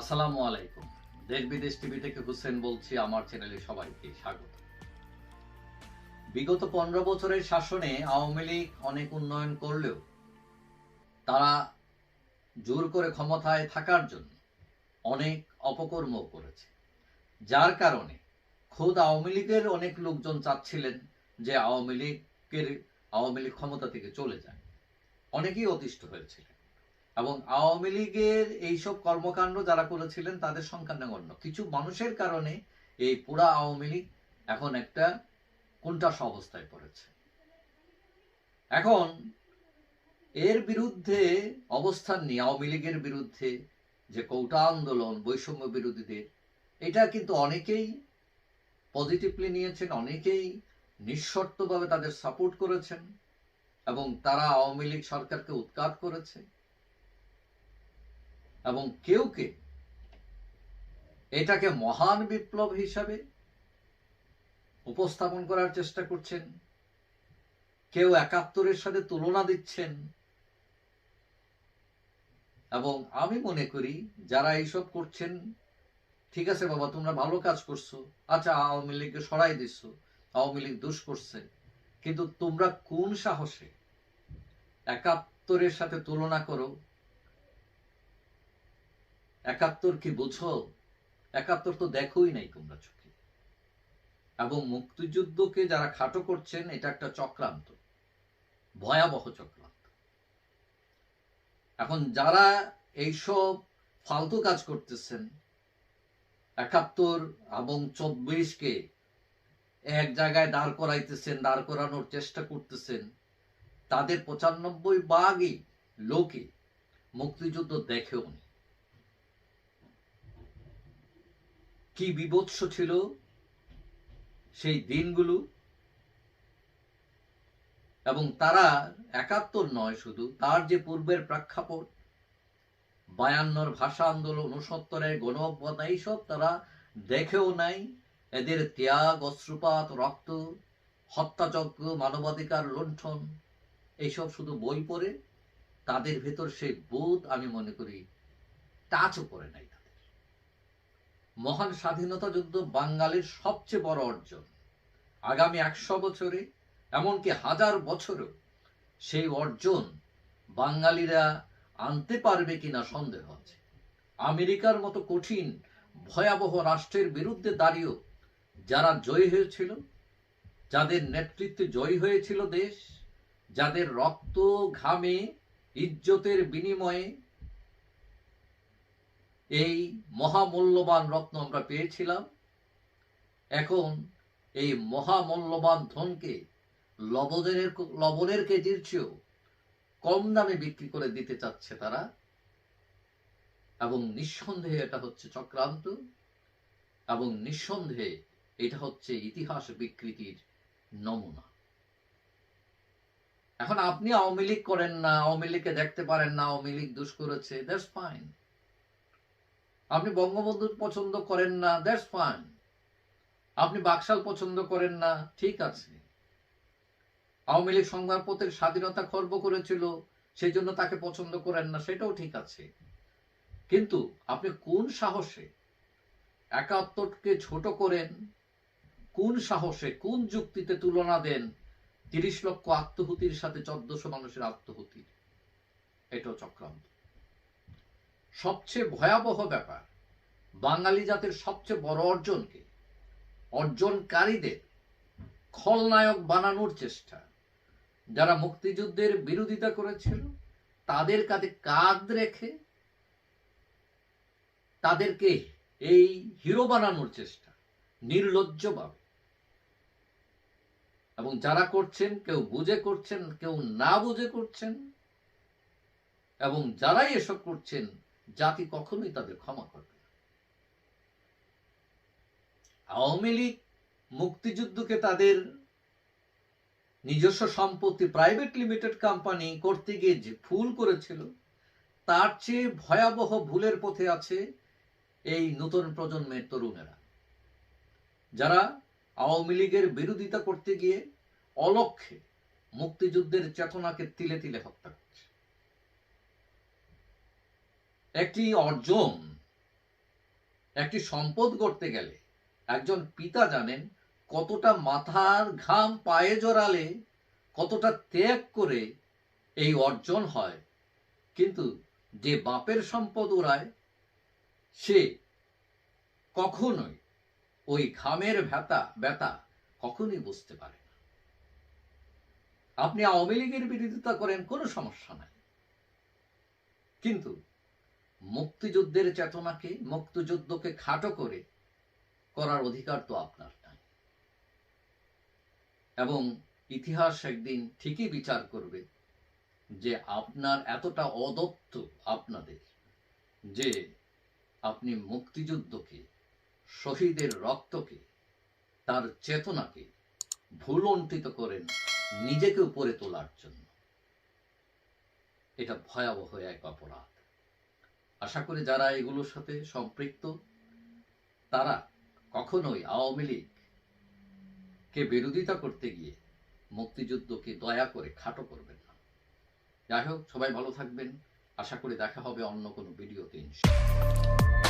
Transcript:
আসসালামু আলাইকুম। দেশ বিদেশ টিভি থেকে হুসেন বলছি, আমার চ্যানেলে সবাইকে স্বাগত। বিগত পনেরো বছরের শাসনে আওয়ামী লীগ অনেক উন্নয়ন করলেও তারা জোর করে ক্ষমতায় থাকার জন্য অনেক অপকর্ম করেছে। যার কারণে খোদ আওয়ামী লীগের অনেক লোকজন চাচ্ছিলেন যে আওয়ামী লীগের আওয়ামী লীগ ক্ষমতা থেকে চলে যায়। অনেকেই অতিষ্ঠ হয়েছিলেন। এবং আওয়ামী লীগের এইসব কর্মকাণ্ড যারা করেছিলেন, তাদের সংখ্যা নগণ্য কিছু মানুষের কারণে এই পুরা আওয়ামী লীগ এখন একটা কোনটাস অবস্থায় পড়েছে। এখন এর বিরুদ্ধে অবস্থান নিয়ে আওয়ামী লীগের বিরুদ্ধে যে কৌটা আন্দোলন, বৈষম্য বিরোধীদের, এটা কিন্তু অনেকেই পজিটিভলি নিয়েছেন, অনেকেই নিঃশর্তভাবে তাদের সাপোর্ট করেছেন এবং তারা আওয়ামী লীগ সরকারকে উৎখাত করেছে। এবং কেউ কে এটাকে মহান বিপ্লব হিসাবে উপস্থাপন করার চেষ্টা করছেন, কেউ একাত্তরের সাথে তুলনা দিচ্ছেন। এবং আমি মনে করি যারা এইসব করছেন, ঠিক আছে বাবা, তোমরা ভালো কাজ করছ আচ্ছা আওয়ামী লীগকে সরাই দিচ্ছ আওয়ামী লীগ দোষ করছে, কিন্তু তোমরা কোন সাহসে একাত্তরের সাথে তুলনা করো একাত্তর কি বুঝো? একাত্তর তো দেখোই নাই তোমরা চোখে। এবং মুক্তিযুদ্ধকে যারা খাটো করছেন, এটা একটা চক্রান্ত। ভয়াবহ চক্রান্ত। এখন যারা এইসব ফালতু কাজ করতেছেন, একাত্তর এবং চব্বিশকে এক জায়গায় দাঁড় করাইতেছেন, দাঁড় করানোর চেষ্টা করতেছেন, তাদের পঁচানব্বই বাঘই লোকে মুক্তিযুদ্ধ দেখেও নি কি বিভৎস ছিল সেই দিনগুলো? এবং তারা একাত্তর নয় শুধু, তার যে পূর্বের প্রেক্ষাপট, বায়ান্নর ভাষা আন্দোলন উনসত্তরের গণ অভ্যুত্থান এইসব তারা দেখেও নাই। এদের ত্যাগ, অশ্রুপাত, রক্ত, হত্যাযজ্ঞ, মানবাধিকার লুণ্ঠন, এইসব শুধু বই পড়ে। তাদের ভেতর সেই বোধ আমি মনে করি টাচও করে নাই মহান স্বাধীনতা যুদ্ধ বাঙালির সবচেয়ে বড় অর্জন। আগামী একশো বছরে, এমনকি হাজার বছরেও সেই অর্জন বাঙালিরা আনতে পারবে কিনা সন্দেহ আছে। আমেরিকার মতো কঠিন, ভয়াবহ রাষ্ট্রের বিরুদ্ধে দাঁড়িয়েও যারা জয়ী হয়েছিল, যাদের নেতৃত্বে জয়ী হয়েছিল দেশ, যাদের রক্ত ঘামে, ইজ্জতের বিনিময়ে এই মহামূল্যবান রত্ন আমরা পেয়েছিলাম। এখন এই মহামূল্যবান ধনকে, লবণের লবণের কেজির চেয়েও কম দামে বিক্রি করে দিতে চাচ্ছে তারা। এবং নিঃসন্দেহে এটা হচ্ছে চক্রান্ত, এবং নিঃসন্দেহে এটা হচ্ছে ইতিহাস বিকৃতির নমুনা। এখন আপনি আওয়ামী লীগ করেন না, আওয়ামী লীগকে দেখতে পারেন না, আওয়ামী লীগ দুষ করেছে দ্যাটস ফাইন আপনি বঙ্গবন্ধু পছন্দ করেন না দ্যাটস ফাইন আপনি বাকশাল পছন্দ করেন না, ঠিক আছে। আওয়ামী লীগ সংবাদপত্রের স্বাধীনতা খর্ব করেছিল, সেই জন্য তাকে পছন্দ করেন না, সেটাও ঠিক আছে। কিন্তু আপনি কোন সাহসে একাত্তরকে ছোট করেন, কোন সাহসে, কোন যুক্তিতে তুলনা দেন, তিরিশ লক্ষ আত্মহুতির সাথে চোদ্দশো মানুষের আত্মহুতি এটাও চক্রান্ত। সবচেয়ে ভয়াবহ ব্যাপার, বাঙালি জাতির সবচেয়ে বড় অর্জনকে, অর্জনকারীদের খলনায়ক বানানোর চেষ্টা। যারা মুক্তিযুদ্ধের বিরোধিতা করেছিল, তাদের কাছে কাঁধ রেখে তাদেরকে এই হিরো বানানোর চেষ্টা, নির্লজ্জভাবে। এবং যারা করছেন, কেউ বুঝে করছেন, কেউ না বুঝে করছেন, এবং যারাই এসব করছেন জাতি কখনোই তাদের ক্ষমা করবে আওয়ামী লীগ মুক্তিযুদ্ধকে তাদের নিজস্ব সম্পত্তি প্রাইভেট লিমিটেড কোম্পানি করতে গিয়ে যে ভুল করেছিল, তার চেয়ে ভয়াবহ ভুলের পথে আছে এই নতুন প্রজন্মের তরুণেরা। যারা আওয়ামী লীগের বিরোধিতা করতে গিয়ে অলক্ষে মুক্তিযুদ্ধের চেতনাকে তিলে তিলে হত্যা করছে একটি অর্জন, একটি সম্পদ গড়তে গেলে একজন পিতা জানেন কতটা মাথার ঘাম পায়ে জড়ালে কতটা ত্যাগ করে এই অর্জন হয়। কিন্তু যে বাপের সম্পদ উড়ায়, সে কখনোই ওই ঘামের ব্যথা ব্যথা কখনোই বুঝতে পারে না। আপনি আওয়ামী লীগের বিরোধিতা করেন, কোনো সমস্যা নাই। কিন্তু মুক্তিযুদ্ধের চেতনাকে, মুক্তিযুদ্ধকে খাটো করে করার অধিকার তো আপনার নাই। এবং ইতিহাস একদিন ঠিকই বিচার করবে যে আপনার এতটা অদত্ত আপনাদের যে আপনি মুক্তিযুদ্ধকে, শহীদের রক্তকে, তার চেতনাকে ভুলন্টিত করেন নিজেকে উপরে তোলার জন্য। এটা ভয়াবহ এক অপরাধ। আশা করি যারা এগুলোর সাথে সম্পৃক্ত, তারা কখনোই আওয়ামী লীগকে বিরোধিতা করতে গিয়ে মুক্তিযুদ্ধকে দয়া করে খাটো করবেন না যাই হোক, সবাই ভালো থাকবেন আশা করি দেখা হবে অন্য কোনো ভিডিওতে, ইনশাআল্লাহ।